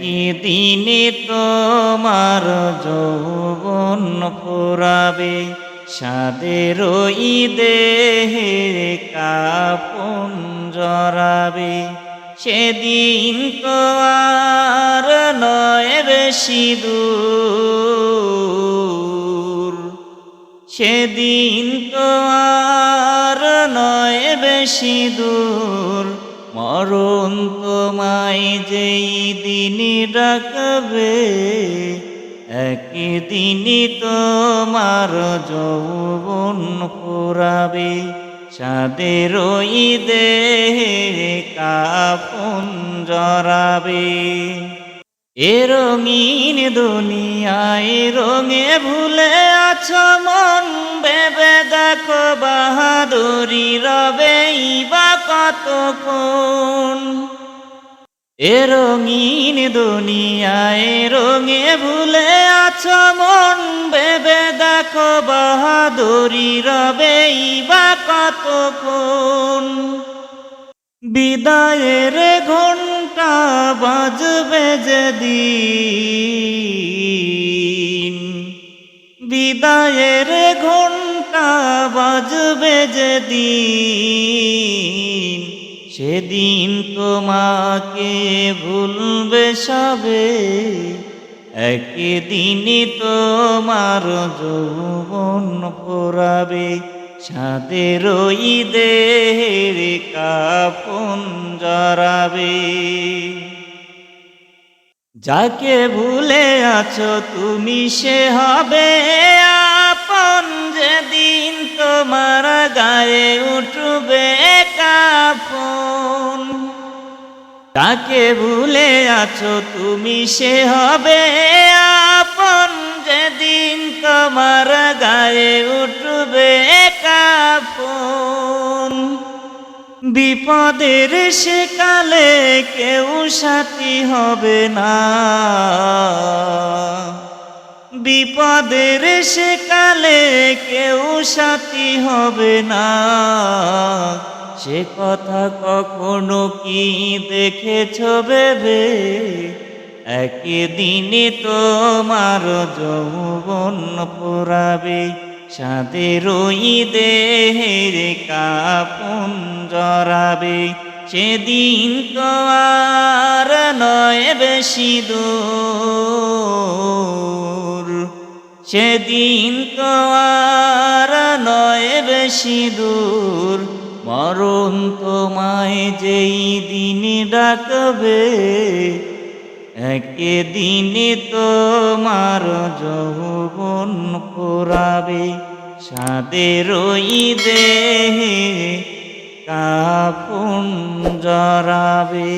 একই দিনে তোমার যৌবন ফুরাবে, সাদের ওই দেহে কাপন জরাবে সেদিন তো আর নয় বেশি দূর। সেদিন তো আর নয় বেশি দূর। মরণ তোমায় যেই দিন ডাকবে একদিনই তোমার যৌবন পুরাবে ওই দেহে কাপন জরাবে। এ রঙিন দুনিয়ায় রঙে ভুলে আছো মন বেবে দেখো বাহাদুরি রবে বা কতক্ষণ। এ রঙিন দুনিয়ায় রঙে ভুলে আছো মন বেবে দেখো বাহাদুরি রবে বা কতক্ষণ। বিদায়ের ঘণ্টা বাজবে যেদিন। বিদায়ের ঘণ্টা বাজবে যেদিন। সেদিন তোমাকে ভুলবে সবে, একদিনই তোমার যৌবন পোড়াবে। সাদের দেহের কাপন জরাবে যাকে ভুলে আছো তুমি সে হবে আপন যেদিন তোমার গায়ে উঠবে কাপন তাকে ভুলে আছো তুমি সে হবে বিপদের সে কালে কেউ সাথী হবে না। বিপদের সে কালে কেউ সাথী হবে না। সে কথা কখনো কি দেখেছ ভেবে? একদিনে তোমার যৌবন পুরাবে সাদের ওই দেহের কাপন জরাবে সেদিন তো আর নয় বেশি দূর। সেদিন তো আর নয় বেশি দূর। মরণ তোমায় যেই দিন ডাকবে একদিনে তোমার যৌবন পুরাবে সাদের দেহে কাপুন জরাবে